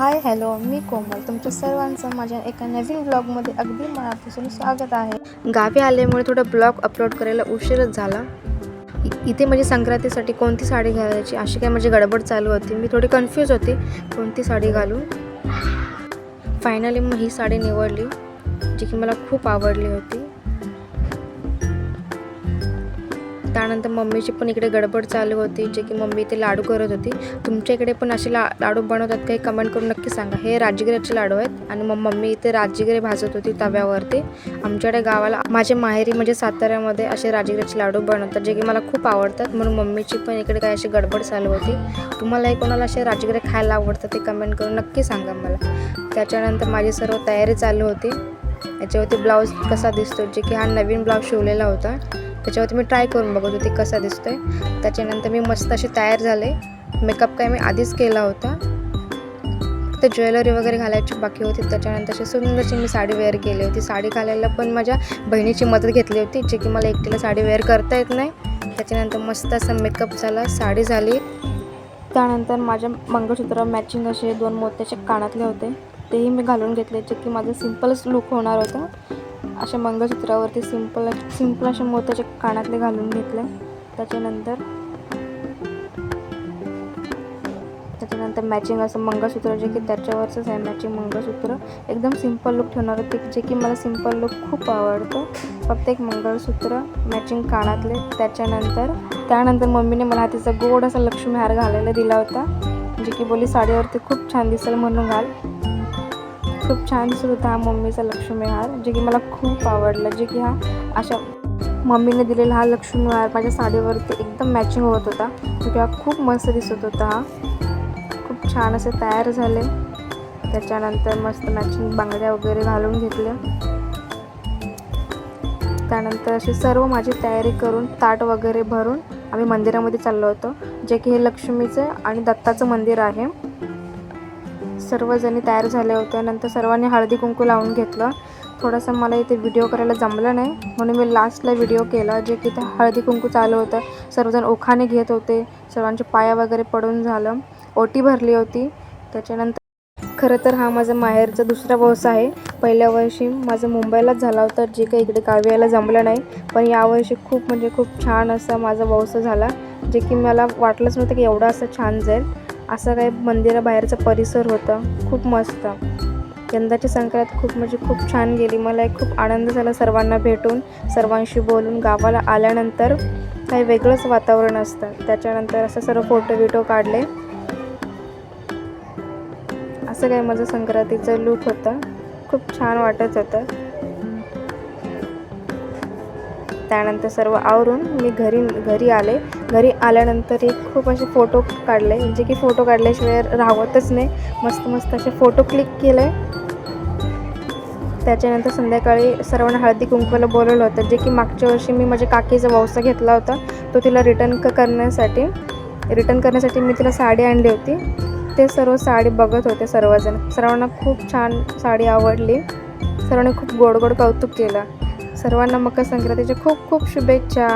Hi hello मी कोमल. तुमच्या सर्वांचं माझ्या एका नवीन ब्लॉगमध्ये अगदी मनापासून स्वागत आहे. गावी आल्यामुळे थोडं ब्लॉग अपलोड करायला उशीरच झाला. इ- इथे म्हणजे संक्रांतीसाठी कोणती साडी घालायची अशी काय माझी गडबड चालू होती. मी थोडी कन्फ्यूज होती कोणती साडी घालू फायनली मग ही साडी निवडली जी की मला खूप आवडली होती. त्यानंतर मम्मीची पण इकडे गडबड चालू होती जे की मम्मी इथे लाडू करत होती. तुमच्या इकडे पण असे ला लाडू बनवतात काही कमेंट करून नक्की सांगा. हे राजगिऱ्याचे लाडू आहेत आणि मग मम्मी इथे राजगिरे भाजत होती तव्यावरती. आमच्याकडे गावाला माझ्या माहेरी म्हणजे साताऱ्यामध्ये असे राजगिऱ्याचे लाडू बनवतात जे की मला खूप आवडतात. म्हणून मम्मीची पण इकडे काही अशी गडबड चालू होती. तुम्हालाही कोणाला असे राजगिरे खायला आवडतात ते कमेंट करून नक्की सांगा मला. त्याच्यानंतर माझी सर्व तयारी चालू होती. याच्यावरती ब्लाऊज कसा दिसतो जे की हा नवीन ब्लाऊज शिवलेला होता. त्याच्यावरती मी ट्राय करून बघत होती कसा दिसतोय. त्याच्यानंतर मी मस्त अशी तयार झाले. मेकअप काय मी आधीच केला होता. फक्त ज्वेलरी वगैरे घालायची बाकी होती. त्याच्यानंतर अशी सुंदरशी मी साडी वेअर केली होती. साडी घालायला पण माझ्या बहिणीची मदत घेतली होती. जे की मला एकटीला साडी वेअर करता येत नाही. त्याच्यानंतर मस्त असा मेकअप झाला. साडी झाली. त्यानंतर माझ्या मंगळसूत्र मॅचिंग असे दोन मोत्याचे कानातले होते. तेही मी घालून घेतले. जे की माझं सिम्पलच लुक होणार होता. अशा मंगळसूत्रावरती सिंपल सिंपल असे मोत्याचे कानातले घालून घेतले त्याच्यानंतर त्याच्यानंतर मॅचिंग असं मंगळसूत्र जे की त्याच्यावरचंच आहे मॅचिंग मंगळसूत्र. एकदम सिंपल लुक ठेवणार होते जे की मला सिंपल लुक खूप आवडतो. फक्त एक मंगळसूत्र मॅचिंग कानातले. त्याच्यानंतर त्यानंतर मम्मीने मला हातीचा गोड असा लक्ष्मी हार घालायला दिला होता. जे की बोली साडीवरती खूप छान दिसेल म्हणून घाल. खूप छान दिसत होता हा मम्मीचा लक्ष्मीहार जे की मला खूप आवडलं जे की हा अशा मम्मीने दिलेला हा लक्ष्मीहार माझ्या साडीवरती एकदम मॅचिंग होत होता. जो की हा खूप मस्त दिसत होता हा. खूप छान असे तयार झाले. त्याच्यानंतर मस्त मॅचिंग बांगड्या वगैरे घालून घेतल्या. त्यानंतर अशी सर्व माझी तयारी करून ताट वगैरे भरून आम्ही मंदिरामध्ये चाललो होतो जे की हे लक्ष्मीचं आणि दत्ताचं मंदिर आहे. सर्वजणी तयार झाले होते. नंतर सर्वांनी हळदी कुंकू लावून घेतलं. थोडंसं मला इथे व्हिडिओ करायला जमलं नाही. म्हणून मी लास्टला व्हिडिओ केला जे की ते हळदी कुंकू चालू होतं. सर्वजण ओखाने घेत होते. सर्वांचे पाया वगैरे पडून झालं. ओटी भरली होती. त्याच्यानंतर खरं तर हा माझा माहेरचा दुसरा वौस आहे. पहिल्या वर्षी माझं मुंबईलाच झाला होता. जे काही इकडे गावी यायला जमलं नाही. पण यावर्षी खूप म्हणजे खूप छान असा माझा वौस झाला. जे की मला वाटलंच नव्हतं की एवढं असं छान जाईल. असं काही मंदिराबाहेरचा परिसर होतं. खूप मस्त. यंदाची संक्रांत खूप म्हणजे खूप छान गेली. मला एक खूप आनंद झाला सर्वांना भेटून सर्वांशी बोलून गावाला आल्यानंतर काही वेगळंच वातावरण असतं. त्याच्यानंतर असं सर्व फोटो बिटो काढले. असं काही माझं संक्रांतीचं लूक होतं. खूप छान वाटत होतं. त्यानंतर सर्व आवरून मी घरी घरी आले. घरी आल्यानंतर एक खूप असे फोटो काढले. जे की फोटो काढल्याशिवाय राहतच नाही. मस्त मस्त असे फोटो क्लिक केले. त्याच्यानंतर संध्याकाळी सर्वांना हळदी कुंकवाला बोलवलं होतं. जे की मागच्या वर्षी मी माझ्या काकीचा वौसा घेतला होता. तो तिला रिटर्न क करण्यासाठी रिटर्न करण्यासाठी मी तिला साडी आणली होती. ते सर्व साडी बघत होते सर्वजण. सर्वांना खूप छान साडी आवडली. सर्वांनी खूप गोड गोड कौतुक केलं. सर्वांना मकर संक्रांतीच्या खूप खूप शुभेच्छा.